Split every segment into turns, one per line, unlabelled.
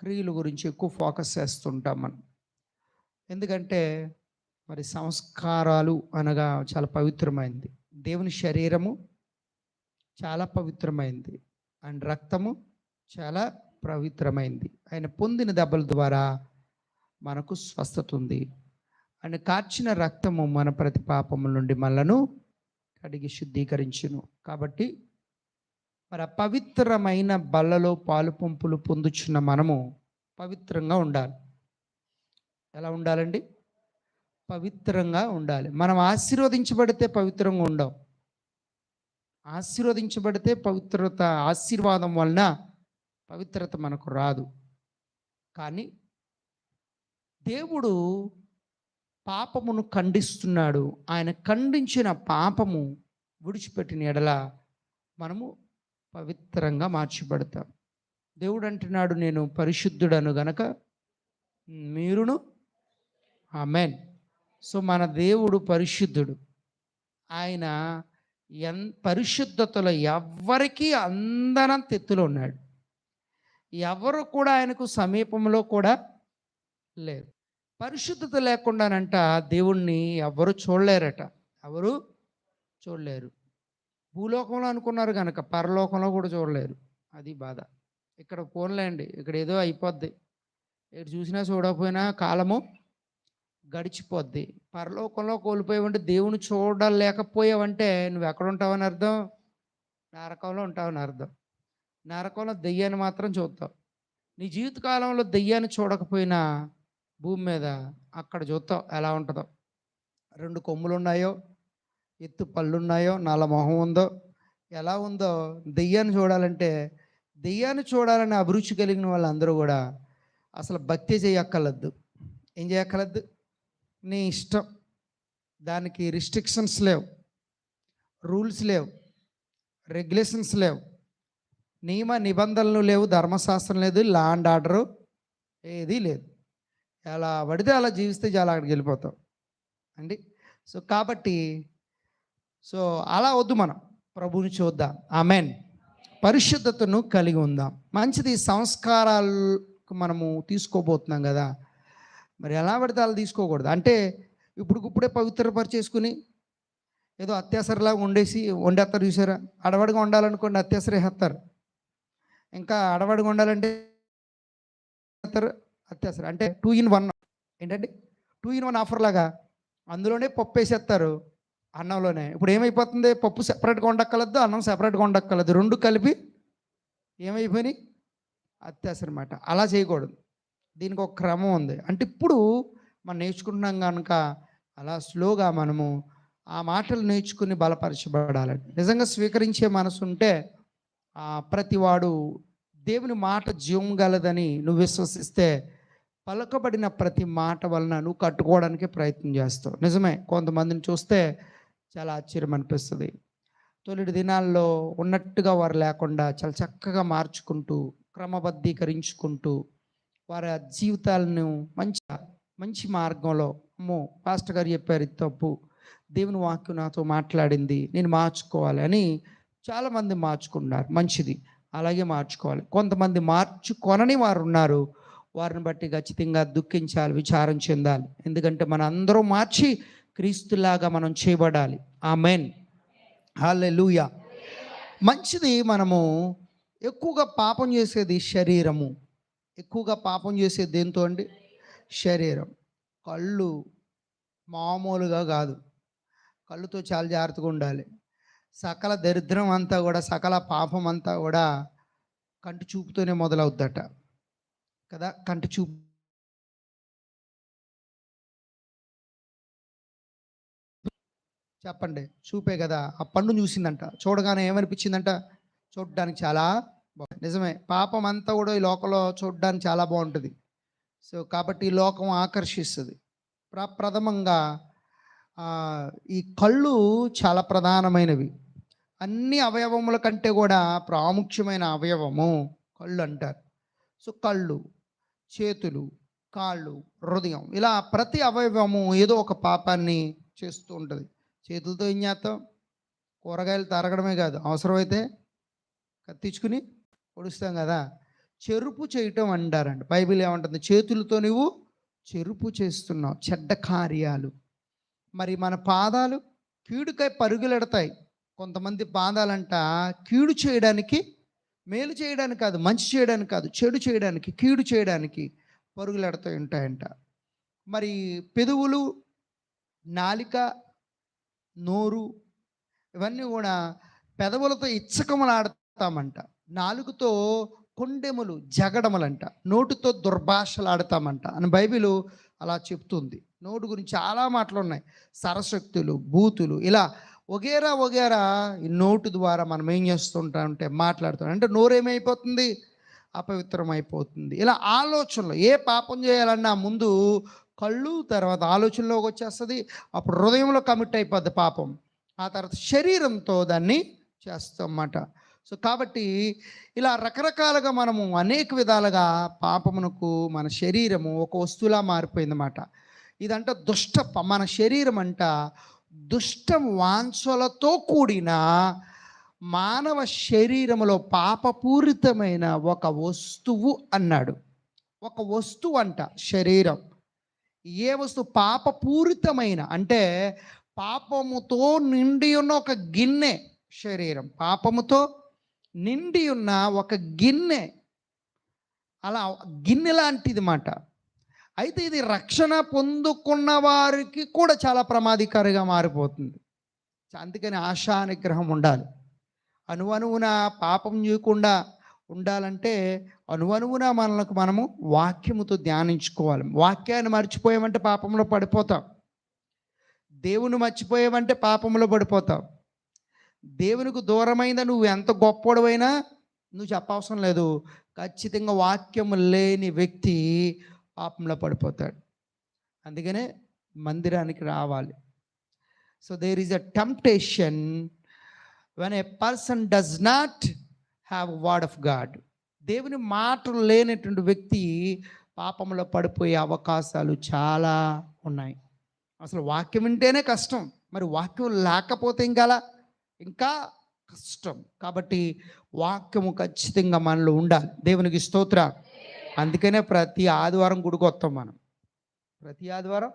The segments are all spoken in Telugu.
క్రియల గురించి ఎక్కువ ఫోకస్ చేస్తుంటాం మనం. ఎందుకంటే మరి సంస్కారాలు అనగా చాలా పవిత్రమైంది. దేవుని శరీరము చాలా పవిత్రమైంది. అండ్ రక్తము చాలా పవిత్రమైంది. ఆయన పొందిన దెబ్బల ద్వారా మనకు స్వస్థత ఉంది. ఆయన కార్చిన రక్తము మన ప్రతి పాపముల నుండి మనలను కడిగి శుద్ధీకరించును. కాబట్టి మరి ఆ పవిత్రమైన బల్లలో పాలు పంపులు పొందుచున్న మనము పవిత్రంగా ఉండాలి. ఎలా ఉండాలండి? పవిత్రంగా ఉండాలి. మనం ఆశీర్వదించబడితే పవిత్రంగా ఉండవు ఆశీర్వదించబడితే పవిత్రత ఆశీర్వాదం వలన పవిత్రత మనకు రాదు. కానీ దేవుడు పాపమును ఖండిస్తున్నాడు. ఆయన ఖండించిన పాపము విడిచిపెట్టిన ఎడల మనము పవిత్రంగా మార్చబడతాం. దేవుడు అంటున్నాడు నేను పరిశుద్ధుడను గనక మీరును. ఆమెన్. సో మన దేవుడు పరిశుద్ధుడు. ఆయన ఎన్ పరిశుద్ధతలో ఎవ్వరికీ అందనంత ఎత్తులో ఉన్నాడు. ఎవరు కూడా ఆయనకు సమీపంలో కూడా లేరు. పరిశుద్ధత లేకుండానంట దేవుణ్ణి ఎవరు చూడలేరట. ఎవరు? చూడలేరు. భూలోకంలో అనుకున్నారు కనుక పరలోకంలో కూడా చూడలేరు అది బాధ. ఇక్కడ పోన్లేండి ఇక్కడ ఏదో అయిపోద్ది. ఇక్కడ చూసినా చూడకపోయినా కాలము గడిచిపోద్ది. పరలోకంలో కోల్పోయావంటే దేవుని చూడలేకపోయావంటే నువ్వు ఎక్కడ ఉంటావని అర్థం? నరకంలో ఉంటావని అర్థం. నరకంలో దెయ్యాన్ని మాత్రం చూస్తావు నీ జీవితకాలంలో దెయ్యాన్ని చూడకపోయినా భూమి మీద అక్కడ చూస్తావు ఎలా ఉంటుందో. రెండు కొమ్ములు ఉన్నాయో ఎత్తు పళ్ళున్నాయో నల్ల మొహం ఉందో ఎలా ఉందో దెయ్యాన్ని చూడాలంటే దెయ్యాన్ని చూడాలని అభిరుచి కలిగిన వాళ్ళందరూ కూడా అసలు భక్తి చేయక్కర్లద్దు ఏం చేయక్కర్లద్దు నీ ఇష్టం. దానికి రిస్ట్రిక్షన్స్ లేవు. రూల్స్ లేవు. రెగ్యులేషన్స్ లేవు. నియమ నిబంధనలు లేవు. ధర్మశాస్త్రం లేదు. లా అండ్ ఆర్డరు ఏదీ లేదు. ఎలా పడితే అలా జీవిస్తే చాలా అక్కడికి వెళ్ళిపోతాం. అండి? సో కాబట్టి సో అలా వద్దు మనం. ప్రభువుని చూద్దాం. ఆమెన్. పరిశుద్ధతను కలిగి ఉందాం. మంచిది సంస్కారాలకు మనము తీసుకోబోతున్నాం కదా. మరి ఎలా పడితే అలా తీసుకోకూడదు. అంటే ఇప్పుడు ఇప్పుడే పవిత్రపరిచేసుకుని ఏదో అత్యాసరలాగా వండేసి వండేస్తారు చూసారా? అడవడిగా ఉండాలనుకోండి అత్యాసరేస్తారు ఇంకా అడవడిగా ఉండాలంటే వేస్తారు అంటే టూ ఇన్ వన్ ఏంటంటే టూ ఇన్ వన్ ఆఫర్ లాగా అందులోనే పప్పు వేసేస్తారు అన్నంలోనే. ఇప్పుడు ఏమైపోతుంది? పప్పు సెపరేట్గా ఉండక్కలద్దు అన్నం సెపరేట్గా ఉండక్కలదు రెండు కలిపి ఏమైపోయినాయి? అత్యాస అనమాట అలా చేయకూడదు. దీనికి ఒక క్రమం ఉంది. అంటే ఇప్పుడు మనం నేర్చుకుంటున్నాం కనుక అలా స్లోగా మనము ఆ మాటలు నేర్చుకుని బలపరచబడాలండి. నిజంగా స్వీకరించే మనసు ఉంటే ప్రతివాడు దేవుని మాట జీవం గలదని నువ్వు విశ్వసిస్తే పలకబడిన ప్రతి మాట వలన నువ్వు కట్టుకోవడానికి ప్రయత్నం చేస్తావు. నిజమే. కొంతమందిని చూస్తే చాలా ఆశ్చర్యం అనిపిస్తుంది. తొలిటి దినాల్లో ఉన్నట్టుగా వారు లేకుండా చాలా చక్కగా మార్చుకుంటూ క్రమబద్ధీకరించుకుంటూ వారి జీవితాలను మంచి మంచి మార్గంలో అమ్మో పాస్టర్ గారు చెప్పారు ఇది తప్పు. దేవుని వాక్యం నాతో మాట్లాడింది నేను మార్చుకోవాలి అని చాలామంది మార్చుకున్నారు మంచిది అలాగే మార్చుకోవాలి. కొంతమంది మార్చుకొనని వారు ఉన్నారు. వారిని బట్టి ఖచ్చితంగా దుఃఖించాలి విచారం చెందాలి. ఎందుకంటే మన అందరూ మార్చి క్రీస్తులాగా మనం చేయబడాలి. ఆ మెయిన్ హాలెలూయా మంచిది మనము ఎక్కువగా పాపం చేసేది శరీరము. ఎక్కువగా పాపం చేసేది దేంతో అండి? శరీరం. కళ్ళు మామూలుగా కాదు. కళ్ళుతో చాలా జాగ్రత్తగా ఉండాలి. సకల దరిద్రం అంతా కూడా సకల పాపం అంతా కూడా కంటి చూపుతోనే మొదలవుద్దట. కదా? కంటి చూపు చెప్పండి. చూపే కదా ఆ పండు చూసిందంట. చూడగానే ఏమనిపించిందంట? చూడడానికి చాలా బాగుంది నిజమే. పాపం అంతా కూడా ఈ లోకంలో చూడడానికి చాలా బాగుంటుంది. సో కాబట్టి ఈ లోకం ఆకర్షిస్తుంది. ప్ర ప్రథమంగా ఈ కళ్ళు చాలా ప్రధానమైనవి. అన్ని అవయవముల కంటే కూడా ప్రాముఖ్యమైన అవయవము కళ్ళు అంటారు. సో కళ్ళు చేతులు కాళ్ళు హృదయం ఇలా ప్రతి అవయవము ఏదో ఒక పాపాన్ని చేస్తూ ఉంటుంది. చేతులతో ఏం చేస్తాం? కూరగాయలు తరగడమే కాదు. అవసరమైతే కత్తించుకుని పొడుస్తాం కదా. చెరుపు చేయటం అంటారండి. బైబిల్ ఏమంటుంది? చేతులతో నువ్వు చెరుపు చేస్తున్నావు. చెడ్డ కార్యాలు. మరి మన పాదాలు కీడుకై పరుగులెడతాయి. కొంతమంది పాదాలంట కీడు చేయడానికి మేలు చేయడానికి కాదు మంచి చేయడానికి కాదు చెడు చేయడానికి కీడు చేయడానికి పరుగులెడతాయి ఉంటాయంట. మరి పెదవులు నాలిక నోరు ఇవన్నీ కూడా పెదవులతో ఇచ్చకములాడతామంట. నాలుగుతో కొండెములు జగడములంట. నోటితో దుర్భాషలాడతామంట అని బైబిల్ అలా చెప్తుంది. నోటు గురించి చాలా మాటలు ఉన్నాయి సరశక్తులు బూతులు ఇలా ఒగేరా ఒగేరా ఈ నోటు ద్వారా మనం ఏం చేస్తుంటా అంటే మాట్లాడుతాం అంటే నోరేమైపోతుంది? అపవిత్రం అయిపోతుంది ఇలా ఆలోచనలు ఏ పాపం చేయాలన్నా ముందు కళ్ళు తర్వాత ఆలోచనలోకి వచ్చేస్తుంది అప్పుడు హృదయంలో కమిట్ అయిపోద్ది పాపం. ఆ తర్వాత శరీరంతో దాన్ని చేస్తామన్నమాట. సో కాబట్టి ఇలా రకరకాలుగా మనము అనేక విధాలుగా పాపమునకు మన శరీరము ఒక వస్తువులా మారిపోయిందన్నమాట. ఇదంట దుష్ట మన శరీరం అంట దుష్ట వాంఛలతో కూడిన మానవ శరీరములో పాపపూరితమైన ఒక వస్తువు అన్నాడు. ఒక వస్తువు అంట శరీరం. ఏ వస్తువు పాపపూరితమైన అంటే పాపముతో నిండి ఉన్న ఒక గిన్నె శరీరం పాపముతో నిండి ఉన్న ఒక గిన్నె అలా గిన్నె లాంటిది మాట. అయితే ఇది రక్షణ పొందుకున్న వారికి కూడా చాలా ప్రమాదకరంగా మారిపోతుంది. అందుకని ఆశా నిగ్రహం ఉండాలి. అనువనువున పాపం చేయకుండా ఉండాలంటే అనువనువున మనకు మనము వాక్యముతో ధ్యానించుకోవాలి. వాక్యాన్ని మర్చిపోయామంటే పాపంలో పడిపోతాం. దేవుని మర్చిపోయామంటే పాపంలో పడిపోతాం. దేవునికి దూరమైన నువ్వు ఎంత గొప్పడవైనా నువ్వు చెప్పవసరం లేదు. ఖచ్చితంగా వాక్యం లేని వ్యక్తి పాపంలో పడిపోతాడు. అందుకనే మందిరానికి రావాలి. So there is a temptation when a person does not have word of God దేవుని మాటలు లేనటువంటి వ్యక్తి పాపంలో పడిపోయే అవకాశాలు చాలా ఉన్నాయి. అసలు వాక్యం వింటేనే కష్టం. మరి వాక్యం లేకపోతే ఇంకా ఇంకా కష్టం. కాబట్టి వాక్యము ఖచ్చితంగా మనలో ఉండాలి. దేవునికి స్తోత్ర. అందుకనే ప్రతి ఆదివారం గుడికి వస్తాం మనం. ప్రతి ఆదివారం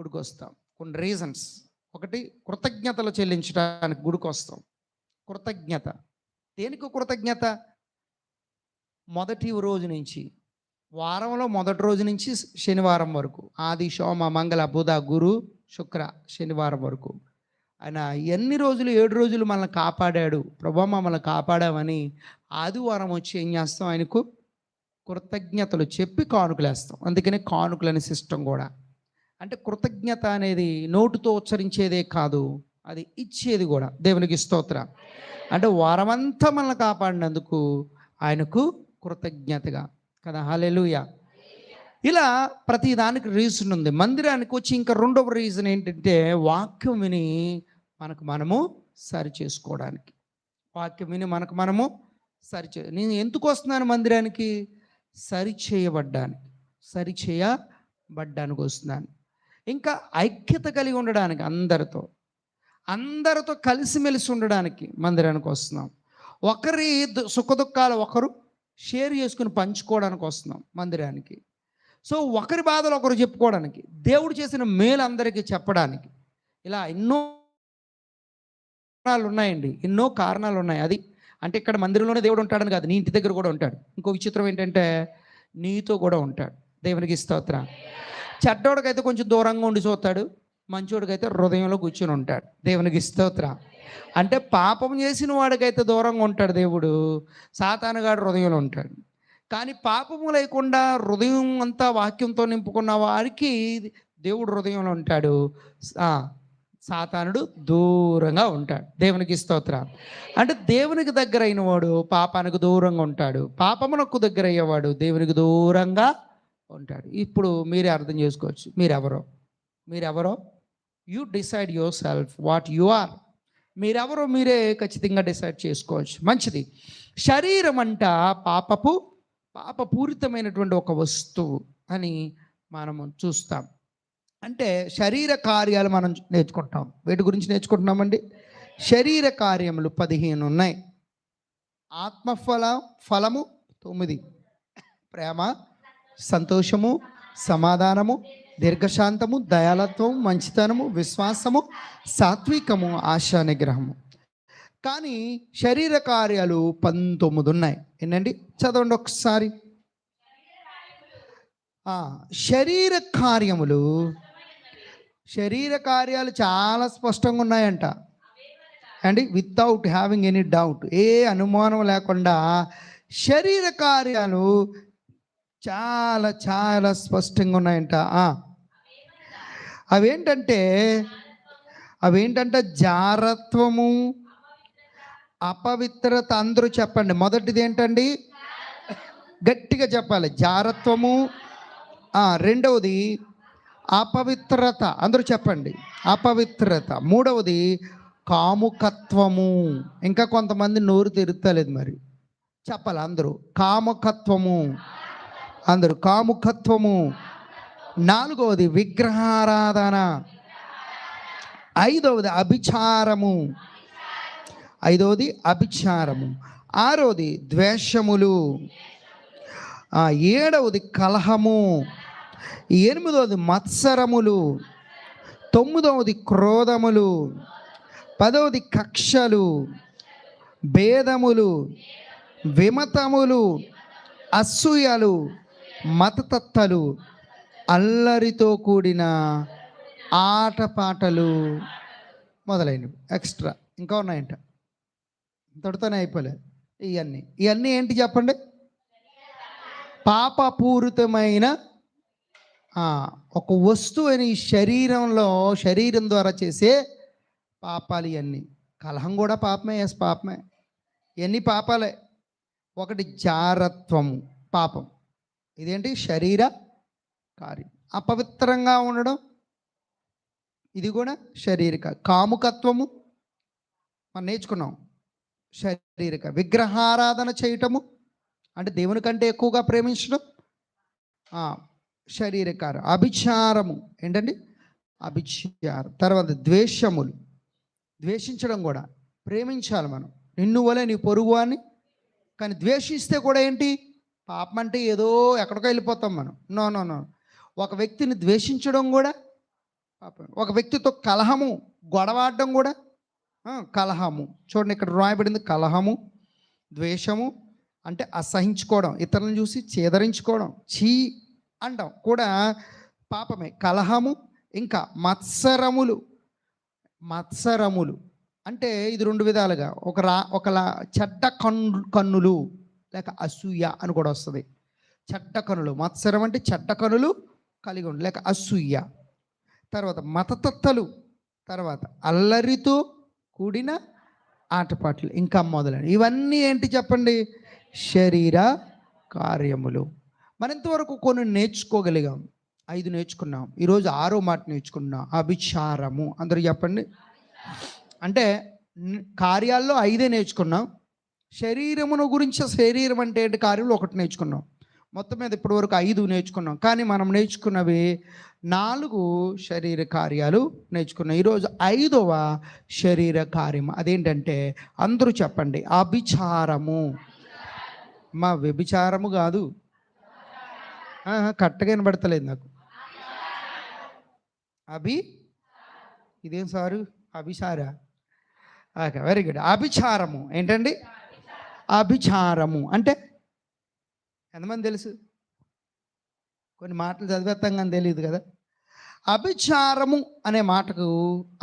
గుడికి వస్తాం కొన్ని రీజన్స్ ఒకటి కృతజ్ఞతలు చెల్లించడానికి గుడికి వస్తాం కృతజ్ఞత. దేనికి కృతజ్ఞత? మొదటి రోజు నుంచి. వారంలో మొదటి రోజు నుంచి శనివారం వరకు. ఆది సోమ మంగళ బుధ గురు శుక్ర శనివారం వరకు. ఆయన ఎన్ని రోజులు ఏడు రోజులు మనల్ని కాపాడాడు? ప్రభా మమ్మల్ని కాపాడామని ఆదివారం వచ్చి ఏం చేస్తాం ఆయనకు? కృతజ్ఞతలు చెప్పి కానుకలు వేస్తాం అందుకనే కానుకలు అనే సిస్టమ్ కూడా. అంటే కృతజ్ఞత అనేది నోటుతో ఉచ్చరించేదే కాదు. అది ఇచ్చేది కూడా దేవునికి స్తోత్ర. అంటే వారమంతా మనల్ని కాపాడినందుకు ఆయనకు కృతజ్ఞతగా. కదా? హాలెలుయ ఇలా ప్రతి దానికి రీజన్ ఉంది. మందిరానికి వచ్చి ఇంకా రెండవ రీజన్ ఏంటంటే వాక్యం విని మనకు మనము సరి చేసుకోవడానికి వాక్యం విని మనకు మనము సరి చే నేను ఎందుకు వస్తున్నాను మందిరానికి? సరి చేయబడ్డానికి సరి చేయబడ్డానికి వస్తున్నాను. ఇంకా ఐక్యత కలిగి ఉండడానికి అందరితో. అందరితో కలిసిమెలిసి ఉండడానికి మందిరానికి వస్తున్నాం. ఒకరి దు- సుఖదుఖాలు ఒకరు షేర్ చేసుకుని పంచుకోవడానికి వస్తున్నాం మందిరానికి. సో ఒకరి బాధలు ఒకరు చెప్పుకోవడానికి దేవుడు చేసిన మేలు అందరికీ చెప్పడానికి. ఇలా ఎన్నో కారణాలు ఉన్నాయండి. ఎన్నో కారణాలు ఉన్నాయి. అది అంటే ఇక్కడ మందిరంలోనే దేవుడు ఉంటాడని కాదు నీ ఇంటి దగ్గర కూడా ఉంటాడు. ఇంకో విచిత్రం ఏంటంటే నీతో కూడా ఉంటాడు. దేవునికి స్తోత్ర. చెడ్డోడికైతే కొంచెం దూరంగా ఉండి చూస్తాడు. మంచోడికైతే హృదయంలో కూర్చొని ఉంటాడు. దేవునికి స్తోత్ర. అంటే పాపం చేసిన వాడికైతే దూరంగా ఉంటాడు దేవుడు. సాతానుగాడు హృదయంలో ఉంటాడు. కానీ పాపము లేకుండా హృదయం అంతా వాక్యంతో నింపుకున్న వారికి దేవుడు హృదయంలో ఉంటాడు. సాతానుడు దూరంగా ఉంటాడు. దేవునికి స్తోత్ర. అంటే దేవునికి దగ్గర అయినవాడు పాపానికి దూరంగా ఉంటాడు. పాపమునకు దగ్గర అయ్యేవాడు దేవునికి దూరంగా ఉంటాడు. ఇప్పుడు మీరే అర్థం చేసుకోవచ్చు. మీరెవరో? మీరెవరో? You decide yourself what you are మీరెవరో మీరే ఖచ్చితంగా డిసైడ్ చేసుకోవచ్చు. మంచిది. శరీరం అంట పాపపు పాపపూరితమైనటువంటి ఒక వస్తువు అని మనము చూస్తాం. అంటే శరీర కార్యాలు మనం నేర్చుకుంటాం. వీటి గురించి నేర్చుకుంటున్నామండి? శరీర కార్యములు పదిహేను ఉన్నాయి. ఆత్మఫల ఫలము తొమ్మిది. ప్రేమ సంతోషము సమాధానము దీర్ఘశాంతము దయాలత్వం మంచితనము విశ్వాసము సాత్వికము ఆశా నిగ్రహము కానీ శరీర కార్యాలు పంతొమ్మిది ఉన్నాయి. ఏంటండి చదవండి ఒకసారి. శరీర కార్యములు శరీర కార్యాలు చాలా స్పష్టంగా ఉన్నాయంట. అండి వితౌట్ హ్యావింగ్ ఎనీ డౌట్ ఏ అనుమానం లేకుండా శరీర కార్యాలు చాలా చాలా స్పష్టంగా ఉన్నాయంట. అవేంటంటే అవేంటంటే జారత్వము అపవిత్రత అందరూ చెప్పండి. మొదటిది ఏంటండి గట్టిగా చెప్పాలి. జారత్వము. రెండవది అపవిత్రత. అందరూ చెప్పండి. అపవిత్రత. మూడవది కాముకత్వము. ఇంకా కొంతమంది నోరు తిరుగుతలేదు మరి. చెప్పాలి అందరూ. కాముకత్వము. అందరూ కాముకత్వము. నాలుగవది విగ్రహారాధన. ఐదవది అభిచారము. ఐదవది అభిచారము. ఆరవది ద్వేషములు. ఏడవది కలహము. ఎనిమిదవది మత్సరములు. తొమ్మిదవది క్రోధములు. పదవది కక్షలు. భేదములు. విమతములు. అసూయలు. మతతత్తలు. అల్లరితో కూడిన ఆటపాటలు మొదలైనవి. ఎక్స్ట్రా ఇంకా ఉన్నాయంట. ఇంతటితోనే అయిపోలేదు ఇవన్నీ ఇవన్నీ ఏంటి చెప్పండి? పాపపూరితమైన ఒక వస్తువుని అని శరీరంలో శరీరం ద్వారా చేసే పాపాలు ఇవన్నీ కలహం కూడా పాపమే ఎస్ పాపమే. ఇవన్నీ పాపాలే. ఒకటి జారత్వము పాపం. ఇదేంటి? శరీర కార్యం. అపవిత్రంగా ఉండడం ఇది కూడా శారీరక కాముకత్వము. మనం నేర్చుకున్నాం శారీరక విగ్రహారాధన చేయటము. అంటే దేవుని కంటే ఎక్కువగా ప్రేమించడం. శారీరక అభిచారము. ఏంటండి? అభిచారం. తర్వాత ద్వేషములు. ద్వేషించడం కూడా. ప్రేమించాలి మనం. నిన్ను వలే నీ పొరుగు అని కానీ ద్వేషిస్తే కూడా ఏంటి? పాపం అంటే ఏదో ఎక్కడికో వెళ్ళిపోతాం మనం. No no no. ఒక వ్యక్తిని ద్వేషించడం కూడా పాపం. ఒక వ్యక్తితో కలహము గొడవాడడం కూడా కలహము. చూడండి ఇక్కడ రాయబడింది కలహము ద్వేషము అంటే అసహించుకోవడం. ఇతరులను చూసి చేదరించుకోవడం. చీ అంటాం. కూడా పాపమే. కలహము ఇంకా మత్సరములు. మత్సరములు. అంటే ఇది రెండు విధాలుగా. ఒక రా ఒకలా చెడ్డ కన్ను కన్నులు లేక అసూయ అని కూడా వస్తుంది. చెడ్డ కనులు మత్సరం అంటే చెడ్డ కనులు కలిగి ఉండు. లేక అసూయ. తర్వాత మతతత్తలు. తర్వాత అల్లరితో కూడిన ఆటపాటలు. ఇంకా మొదలైన ఇవన్నీ ఏంటి చెప్పండి? శరీర కార్యములు. మనం ఇంతవరకు కొన్ని నేర్చుకోగలిగాం? ఐదు నేర్చుకున్నాం. ఈరోజు ఆరో మాట నేర్చుకున్నాం. అభిచారము. అందరూ చెప్పండి. అంటే కార్యాల్లో ఐదే నేర్చుకున్నాం. శరీరమును గురించి శరీరం అంటే ఏంటి? కార్యంలో ఒకటి నేర్చుకున్నాం. మొత్తం మీద ఇప్పటివరకు ఐదు నేర్చుకున్నాం. కానీ మనం నేర్చుకున్నవి నాలుగు శరీర కార్యాలు నేర్చుకున్నాం. ఈరోజు ఐదవ శరీర కార్యం అదేంటంటే అందరూ చెప్పండి అభిచారము. మా వ్యభిచారము కాదు. కట్టగా కరెక్ట్గా వినబడతలేదు నాకు. అభి? ఇదేం సారు? అభిచార. ఓకే వెరీ గుడ్ అభిచారము. ఏంటండి? అభిచారము. అంటే ఎంతమంది తెలుసు? కొన్ని మాటలు చదివేస్తాం కానీ తెలియదు కదా. అభిచారము అనే మాటకు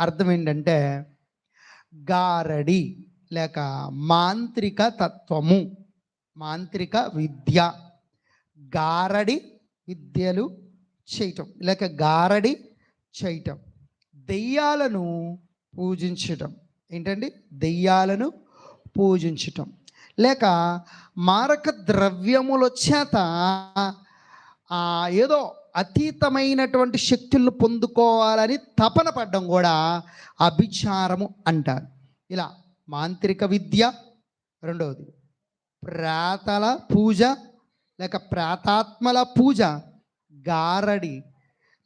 అర్థం ఏంటంటే గారడి లేక మాంత్రిక తత్వము మాంత్రిక విద్య. గారడి విద్యలు చేయటం లేక గారడి చేయటం. దెయ్యాలను పూజించటం. ఏంటండి? దెయ్యాలను పూజించటం. లేక మారక ద్రవ్యముల చేత ఏదో అతీతమైనటువంటి శక్తులను పొందుకోవాలని తపన పడ్డం కూడా అభిచారము అంటారు. ఇలా మాంత్రిక విద్య రెండవది. ప్రాతల పూజ లేక ప్రాతాత్మల పూజ గారడి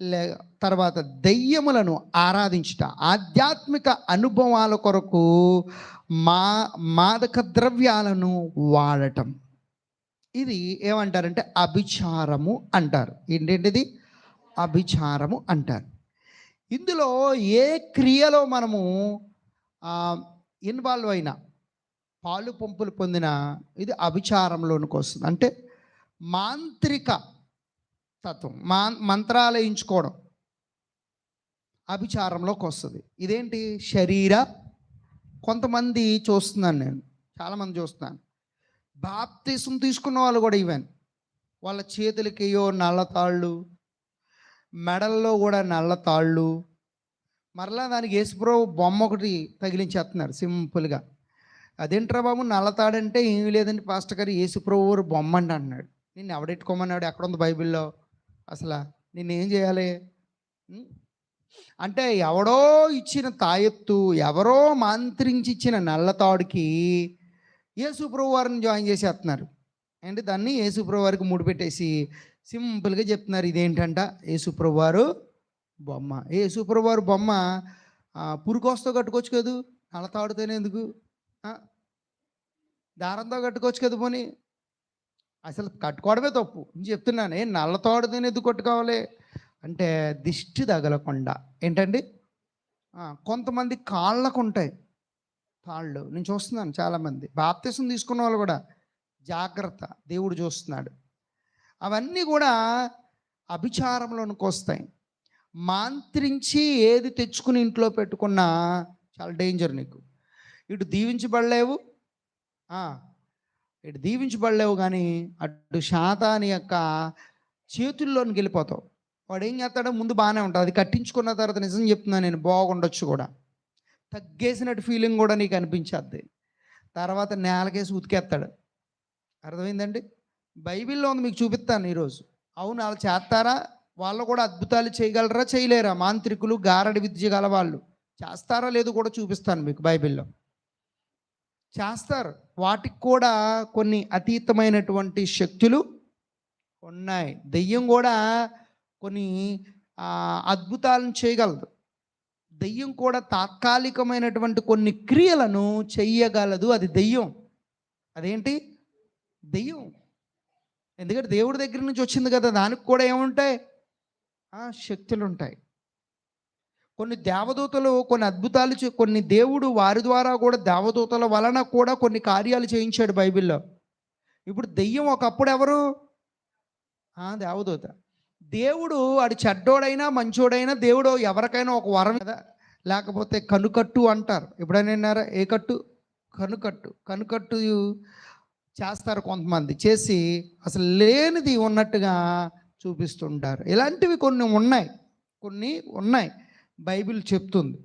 లే తర్వాత దెయ్యములను ఆరాధించుట. ఆధ్యాత్మిక అనుభవాల కొరకు మా మాదక ద్రవ్యాలను వాడటం. ఇది ఏమంటారంటే అభిచారము అంటారు. ఏంటంటిది? అభిచారము అంటారు. ఇందులో ఏ క్రియలో మనము ఇన్వాల్వ్ అయినా పాలు పంపులు పొందిన ఇది అభిచారంలోనికి వస్తుంది. అంటే మాంత్రిక తత్వం. మా మంత్రాలయించుకోవడం అభిచారంలోకి వస్తుంది. ఇదేంటి? శరీర కొంతమంది చూస్తున్నాను నేను. చాలామంది చూస్తున్నాను. బాప్తీసం తీసుకున్న వాళ్ళు కూడా ఈవెన్ వాళ్ళ చేతులకియో నల్లతాళ్ళు మెడల్లో కూడా నల్లతాళ్ళు మరలా దానికి యేసుప్రభు బొమ్మ ఒకటి తగిలించేస్తున్నారు సింపుల్గా. అదేంట్రా బాబు నల్లతాడంటే ఏమీ లేదండి పాస్టర్ గారు యేసుప్రభు ఊరు బొమ్మ అండి అన్నాడు నిన్ను ఎవడెట్టుకోమన్నాడు ఎక్కడ ఉంది బైబిల్లో? అసలు నిన్నేం చేయాలి? అంటే ఎవడో ఇచ్చిన తాయెత్తు ఎవరో మాంత్రించి ఇచ్చిన నల్లతాడుకి యేసుప్రభు వారిని జాయిన్ చేసేస్తున్నారు అంటే దాన్ని? యేసుప్రభు వారికి ముడిపెట్టేసి సింపుల్గా చెప్తున్నారు ఇదేంటంట? యేసుప్రభు వారు బొమ్మ. ఏ యేసుప్రభు వారు బొమ్మ పురుకోస్తో కట్టుకోవచ్చు కదూ? నల్లతాడుతోనే ఎందుకు? దారంతో కట్టుకోవచ్చు కదా పోనీ? అసలు కట్టుకోవడమే తప్పు. నేను చెప్తున్నాను ఏ నల్లతాడుతోనే ఎందుకు కొట్టుకోవాలి? అంటే దిష్టి తగలకుండా. ఏంటండి? కొంతమంది కాళ్ళకు ఉంటాయి. తాళ్ళు. నేను చూస్తున్నాను చాలామంది. బాప్తీసం తీసుకున్న వాళ్ళు కూడా జాగ్రత్త. దేవుడు చూస్తున్నాడు. అవన్నీ కూడా అభిచారంలోనికి వస్తాయి. మాంత్రించి ఏది తెచ్చుకుని ఇంట్లో పెట్టుకున్నా చాలా డేంజర్ నీకు. ఇటు దీవించబడలేవు. ఇటు దీవించబడలేవు కానీ అటు శాతాని యొక్క చేతుల్లోనికి వెళ్ళిపోతావు. వాడు ఏం చేస్తాడో ముందు బాగానే ఉంటుంది అది కట్టించుకున్న తర్వాత నిజం చెప్తున్నాను నేను బాగుండొచ్చు కూడా. తగ్గేసినట్టు ఫీలింగ్ కూడా నీకు అనిపించేద్ది. తర్వాత నేలకేసి ఉతికేస్తాడు. అర్థమైందండి? బైబిల్లో ఉంది మీకు చూపిస్తాను ఈరోజు. అవును అలా చేస్తారా? వాళ్ళు కూడా అద్భుతాలు చేయగలరా? చేయలేరా? మాంత్రికులు గారడి విద్య గల వాళ్ళు. చేస్తారా లేదు కూడా చూపిస్తాను మీకు బైబిల్లో. చేస్తారు. వాటికి కూడా కొన్ని అతీతమైనటువంటి శక్తులు ఉన్నాయి. దెయ్యం కూడా కొన్ని అద్భుతాలను చేయగలదు. దెయ్యం కూడా తాత్కాలికమైనటువంటి కొన్ని క్రియలను చెయ్యగలదు. అది దెయ్యం. అదేంటి? దెయ్యం. ఎందుకంటే దేవుడి దగ్గర నుంచి వచ్చింది కదా దానికి కూడా ఏముంటాయి? శక్తులు ఉంటాయి కొన్ని దేవదూతలు కొన్ని అద్భుతాలు కొన్ని దేవుడు వారి ద్వారా కూడా దేవదూతల వలన కూడా కొన్ని కార్యాలు చేయించాడు బైబిల్లో. ఇప్పుడు దెయ్యం ఒకప్పుడు ఎవరు? దేవదూత. దేవుడు వాడు చెడ్డోడైనా మంచోడైనా దేవుడు ఎవరికైనా ఒక వరం కదా? లేకపోతే కనుకట్టు అంటారు. ఎప్పుడైనా విన్నారా? ఏ కట్టు? కనుకట్టు. కనుకట్టు చేస్తారు కొంతమంది. చేసి అసలు లేనిది ఉన్నట్టుగా చూపిస్తుంటారు. ఇలాంటివి కొన్ని ఉన్నాయి. కొన్ని ఉన్నాయి. బైబిల్ చెప్తుంది.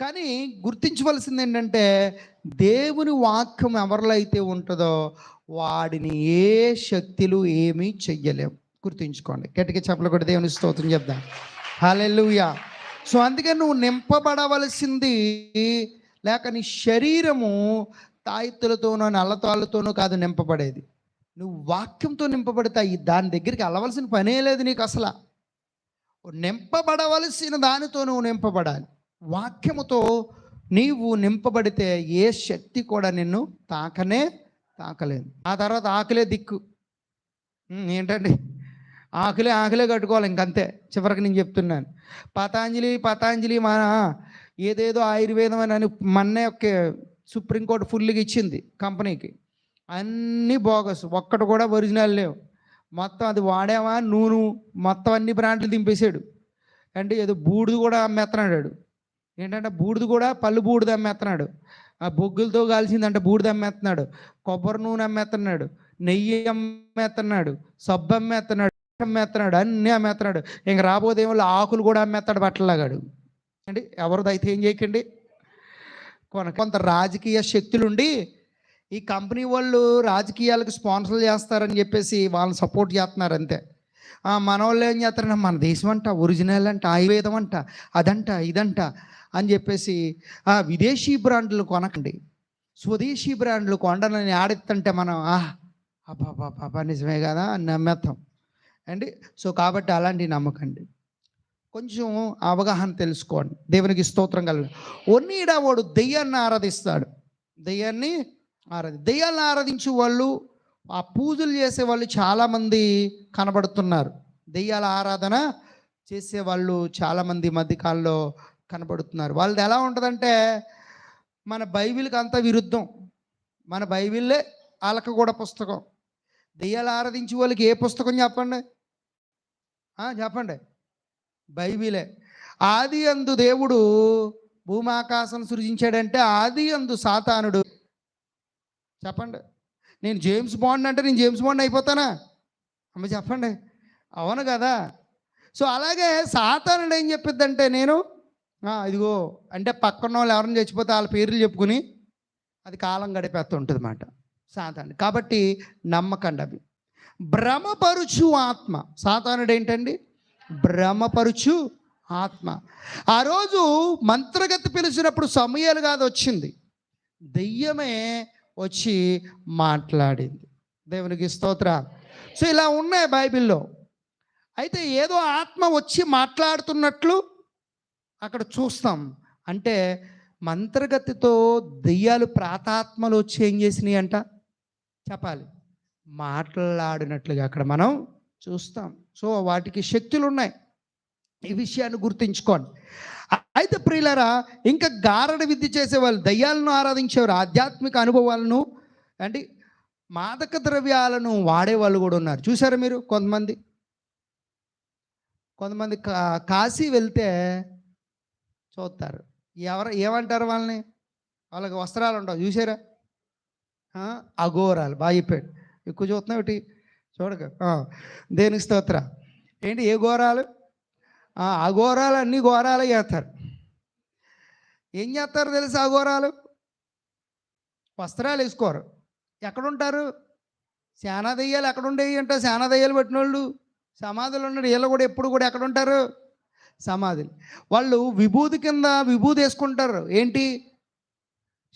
కానీ గుర్తించవలసింది ఏంటంటే దేవుని వాక్యం ఎవరిలో అయితే ఉంటుందో వాడిని ఏ శక్తులు ఏమీ చెయ్యలేం గుర్తుంచుకోండి. గట్టిగా చెప్పలు కూడా దేవుని స్తోత్రం చెప్దాం. హల్లెలూయా. సో అందుకే నువ్వు నింపబడవలసింది లేక నీ శరీరము తాయిత్తులతోనో నల్లతాళ్ళతోనో కాదు నింపబడేది. నువ్వు వాక్యంతో నింపబడతాయి. దాని దగ్గరికి వెళ్ళవలసిన పనే లేదు నీకు అసలు. నింపబడవలసిన దానితో నువ్వు నింపబడాలి. వాక్యముతో నీవు నింపబడితే ఏ శక్తి కూడా నిన్ను తాకనే తాకలేదు. ఆ తర్వాత ఆకలే దిక్కు. ఏంటండి? ఆకలే ఆకలే కట్టుకోవాలి ఇంకంతే. చివరికి నేను చెప్తున్నాను. పతాంజలి పతాంజలి మన ఏదేదో ఆయుర్వేదం అని అని మొన్నే ఒక సుప్రీంకోర్టు ఫుల్గా ఇచ్చింది కంపెనీకి. అన్నీ బోగస్ ఒక్కటి కూడా ఒరిజినల్ లేవు. మొత్తం అది వాడావా? నూనె మొత్తం అన్ని బ్రాండ్లు దింపేశాడు. అంటే ఏదో బూడిది కూడా అమ్మేస్తున్నాడు ఏంటంటే బూడిది కూడా పళ్ళు బూడిద అమ్మేస్తున్నాడు ఆ బొగ్గులతో కాల్చిందంటే బూడిద అమ్మేస్తున్నాడు కొబ్బరి నూనె అమ్మేస్తున్నాడు నెయ్యి అమ్మేస్తున్నాడు సబ్బు అమ్మేస్తున్నాడు అమ్మేస్తున్నాడు అన్నీ అమ్మేస్తున్నాడు ఇంక రాబోదే వాళ్ళు ఆకులు కూడా అమ్మేస్తాడు బట్టలాగాడు అండి ఎవరిదైతే ఏం చేయకండి. కొంత రాజకీయ శక్తులుండి ఈ కంపెనీ వాళ్ళు రాజకీయాలకు స్పాన్సర్ చేస్తారని చెప్పేసి వాళ్ళని సపోర్ట్ చేస్తున్నారు అంతే. మన వాళ్ళు ఏం చేస్తారంటే మన దేశం అంట ఒరిజినల్ అంట ఆయుర్వేదం అంట అదంట ఇదంట అని చెప్పేసి ఆ విదేశీ బ్రాండ్లు కొనకండి. స్వదేశీ బ్రాండ్లు కొండలని ఆడెత్తంటే మనం ఆహ్ అబ్బా పాపా నిజమే కదా అని నమ్మేస్తాం అండి? సో కాబట్టి అలాంటివి నమ్మకండి. కొంచెం అవగాహన తెలుసుకోండి. దేవునికి స్తోత్రం కలగ ఒన్నీడా వాడు దెయ్యాన్ని ఆరాధిస్తాడు. దెయ్యాన్ని ఆరాధి దెయ్యాలను ఆరాధించే వాళ్ళు ఆ పూజలు చేసే వాళ్ళు చాలామంది కనబడుతున్నారు. దెయ్యాల ఆరాధన చేసే వాళ్ళు చాలామంది మధ్యకాలంలో కనబడుతున్నారు. వాళ్ళది ఎలా ఉంటుందంటే మన బైబిల్కి అంత విరుద్ధం. మన బైబిల్లే వాళ్ళకి కూడా పుస్తకం. దెయ్యాలు ఆరాధించే వాళ్ళకి ఏ పుస్తకం చెప్పండి? చెప్పండి. బైబిలే. ఆది అందు దేవుడు భూమాకాశం సృజించాడంటే ఆది అందు సాతానుడు చెప్పండి. నేను జేమ్స్ బాండ్ అంటే నేను జేమ్స్ బాండ్ అయిపోతానా? అమ్మ చెప్పండి. అవును కదా. సో అలాగే సాతానుడు ఏం చెప్పిద్దంటే నేను ఇదిగో అంటే పక్కన వాళ్ళు ఎవరైనా చచ్చిపోతే వాళ్ళ పేర్లు చెప్పుకుని అది కాలం గడిపేస్తూ ఉంటుంది అన్నమాట సాతాను కాబట్టి నమ్మకండి అవి. భ్రమపరుచు ఆత్మ. సాతానుడు ఏంటండి? భ్రమపరుచు ఆత్మ. ఆ రోజు మంత్రగతి పిలిచినప్పుడు సమయాలు కాదు వచ్చింది. దెయ్యమే వచ్చి మాట్లాడింది. దేవునికి స్తోత్ర. సో ఇలా ఉన్నాయి బైబిల్లో. అయితే ఏదో ఆత్మ వచ్చి మాట్లాడుతున్నట్లు అక్కడ చూస్తాం. అంటే మంత్రగతితో దెయ్యాలు ప్రాతాత్మలు వచ్చి ఏం చేసినాయి అంట? చెప్పాలి. మాట్లాడినట్లుగా అక్కడ మనం చూస్తాం. సో వాటికి శక్తులు ఉన్నాయి ఈ విషయాన్ని గుర్తుంచుకోండి. అయితే ప్రియులరా ఇంకా గారడ విద్య చేసేవాళ్ళు దయ్యాలను ఆరాధించేవారు ఆధ్యాత్మిక అనుభవాలను అంటే మాదక ద్రవ్యాలను వాడేవాళ్ళు కూడా ఉన్నారు. చూసారా మీరు కొంతమంది? కొంతమంది కా కాశీ వెళ్తే చూస్తారు. ఎవరు ఏమంటారు వాళ్ళని? వాళ్ళకి వస్త్రాలు ఉండవు. చూసారా ఆ, అఘోరాలు. బాగా చెప్పాడు. ఎక్కువ చూస్తున్నావు ఒకటి చూడక. దేనికి స్తోత్ర? ఏంటి ఏ ఘోరాలు? ఆ, అఘోరాలు అన్ని ఘోరాలు చేస్తారు. ఏం చేస్తారు తెలుసు అఘోరాలు వస్త్రాలు వేసుకోరు. ఎక్కడుంటారు? శానా దెయ్యాలు ఎక్కడుండేవి అంటే శానా దెయ్యాలు పెట్టిన వాళ్ళు సమాధులు ఉన్నాడు వీళ్ళు కూడా ఎప్పుడు కూడా ఎక్కడ ఉంటారు సమాధులు. వాళ్ళు విభూది కింద విభూది వేసుకుంటారు. ఏంటి?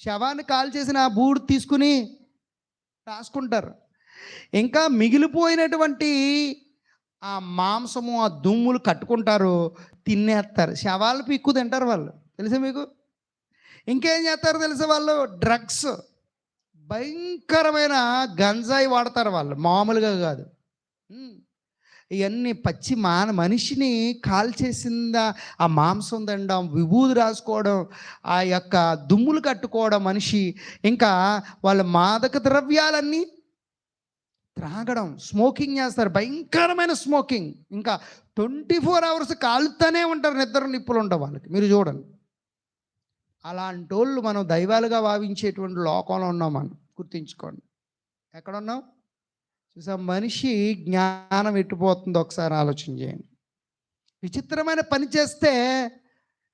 శవాన్ని కాల్ చేసిన ఆ బూడు తీసుకుని రాసుకుంటారు. ఇంకా మిగిలిపోయినటువంటి ఆ మాంసము ఆ దుమ్ములు కట్టుకుంటారు తినేస్తారు. శవాలు పిక్కు తింటారు వాళ్ళు. తెలుసా మీకు? ఇంకేం చేస్తారు తెలుసా వాళ్ళు? డ్రగ్స్. భయంకరమైన గంజాయి వాడతారు వాళ్ళు. మామూలుగా కాదు. ఇవన్నీ పచ్చి మాన మనిషిని కాల్చేసిందా ఆ మాంసం తినడం విభూది రాసుకోవడం ఆ యొక్క దుమ్ములు కట్టుకోవడం మనిషి. ఇంకా వాళ్ళ మాదక ద్రవ్యాలన్నీ త్రాగడం స్మోకింగ్ చేస్తారు. భయంకరమైన స్మోకింగ్. ఇంకా ట్వంటీ ఫోర్ అవర్స్ కాలుతూనే ఉంటారు. నిద్ర నిప్పులు ఉండవు వాళ్ళకి. మీరు చూడండి. అలాంటి వాళ్ళు మనం దైవాలుగా భావించేటువంటి లోకంలో ఉన్నాం మనం. గుర్తించుకోండి. ఎక్కడ ఉన్నాం చూసా? మనిషి జ్ఞానం ఎట్టిపోతుందో ఒకసారి ఆలోచన చేయండి. విచిత్రమైన పని చేస్తే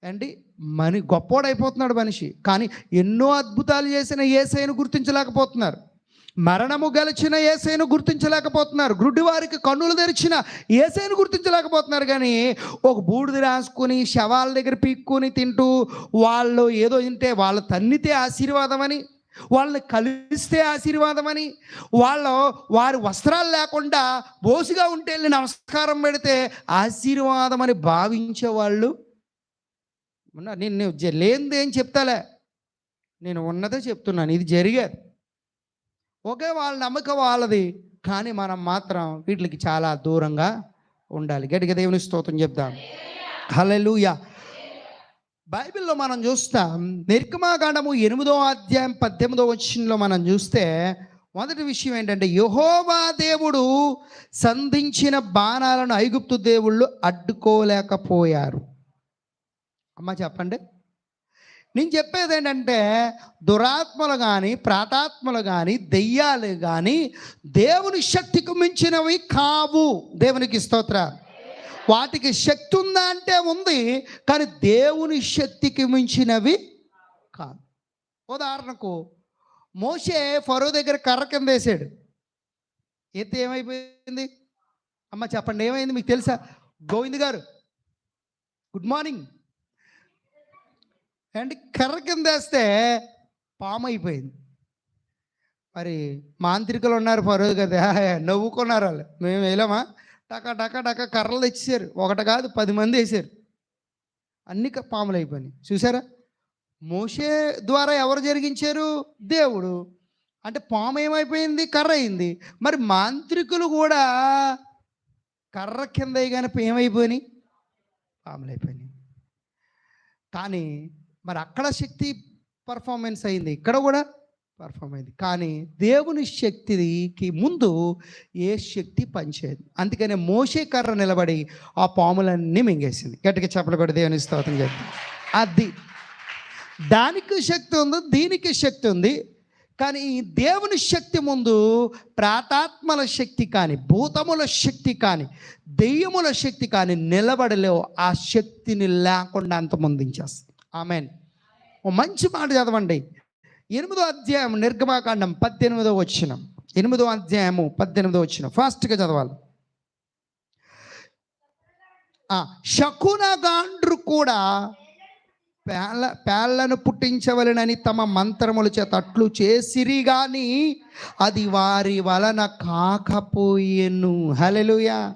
అండి మని గొప్పోడైపోతున్నాడు మనిషి. కానీ ఎన్నో అద్భుతాలు చేసిన ఏసైను గుర్తించలేకపోతున్నారు. మరణము గెలిచిన ఏసైను గుర్తించలేకపోతున్నారు. గుడ్డి వారికి కన్నులు తెరిచిన ఏసైను గుర్తించలేకపోతున్నారు. కానీ ఒక బూడిద రాసుకొని శవాల దగ్గర పీక్కుని తింటూ వాళ్ళు ఏదో తింటే వాళ్ళు తన్నితే ఆశీర్వాదమని వాళ్ళని కలిస్తే ఆశీర్వాదమని వాళ్ళు వారి వస్త్రాలు లేకుండా బోసుగా ఉంటే వెళ్ళి నమస్కారం పెడితే ఆశీర్వాదమని భావించేవాళ్ళు భావించే వాళ్ళు నేను లేనిదేం చెప్తాలే. నేను ఉన్నదే చెప్తున్నాను. ఇది జరిగేది. ఒకే వాళ్ళ నమ్మకం వాళ్ళది. కానీ మనం మాత్రం వీటికి చాలా దూరంగా ఉండాలి. గట్టిగా దేవుని స్తోత్రం చెప్దాం. హల్లెలూయా. బైబిల్లో మనం చూస్తాం నిర్గమాకాండము ఎనిమిదో అధ్యాయం పద్దెనిమిదో వచ్చినలో మనం చూస్తే మొదటి విషయం ఏంటంటే యహోవా దేవుడు సంధించిన బాణాలను ఐగుప్తు దేవుళ్ళు అడ్డుకోలేకపోయారు. అమ్మ చెప్పండి. నేను చెప్పేది ఏంటంటే దురాత్మలు కానీ ప్రాతాత్మలు కానీ దెయ్యాలు కానీ దేవుని శక్తికి మించినవి కావు. దేవునికి స్తోత్ర. వాటికి శక్తి ఉందా అంటే ఉంది కానీ దేవుని శక్తికి మించినవి కాదు. ఉదాహరణకు మోషే ఫరో దగ్గర కర్ర కింద వేసాడు. ఎత్తి ఏమైపోయింది? అమ్మ చెప్పండి ఏమైంది? మీకు తెలుసా? గోవింద్ గారు గుడ్ మార్నింగ్. అండ్ కర్ర కింద వేస్తే పాము అయిపోయింది. మరి మాంత్రికులు ఉన్నారు ఫరో కదా నవ్వుకున్నారు వాళ్ళు. మేము వెళ్ళామా? టక టక టక కర్రలు తెచ్చేసారు ఒకటి కాదు పది మంది వేసారు అన్ని పాములు అయిపోయినాయి. చూసారా మోసే ద్వారా ఎవరు జరిగించారు? దేవుడు. అంటే పాము ఏమైపోయింది? కర్ర అయింది. మరి మాంత్రికులు కూడా కర్ర కింద కానీ ఏమైపోయినాయి? పాములు అయిపోయినాయి. కానీ మరి అక్కడ శక్తి పర్ఫార్మెన్స్ అయింది ఇక్కడ కూడా పర్ఫామ్ అయింది. కానీ దేవుని శక్తికి ముందు ఏ శక్తి పనిచేయదు. అందుకనే మోసే కర్ర నిలబడి ఆ పాములన్నీ మింగేసింది. గట్టిగా చెప్పలు కూడా దేవుని స్తోత్రం చేద్దాం. అది దానికి శక్తి ఉంది దీనికి శక్తి ఉంది. కానీ ఈ దేవుని శక్తి ముందు ప్రాతాత్మల శక్తి కానీ భూతముల శక్తి కానీ దెయ్యముల శక్తి కానీ నిలబడలేవు. ఆ శక్తిని లేకుండా అంతమొందించేస్తుంది ఆమెన్. ఓ మంచి మాట చదవండి. ఎనిమిదో అధ్యాయం నిర్గమాకాండం పద్దెనిమిదో వచ్చిన ఎనిమిదో అధ్యాయము పద్దెనిమిదో వచ్చిన ఫాస్ట్గా చదవాలి. శకున శకునగాండ్రు కూడా పేళ్ళ పేళ్ళను పుట్టించవలనని తమ మంత్రముల చేత అట్లు చేసిరి గాని అది వారి వలన కాకపోయేను. హలెలుయా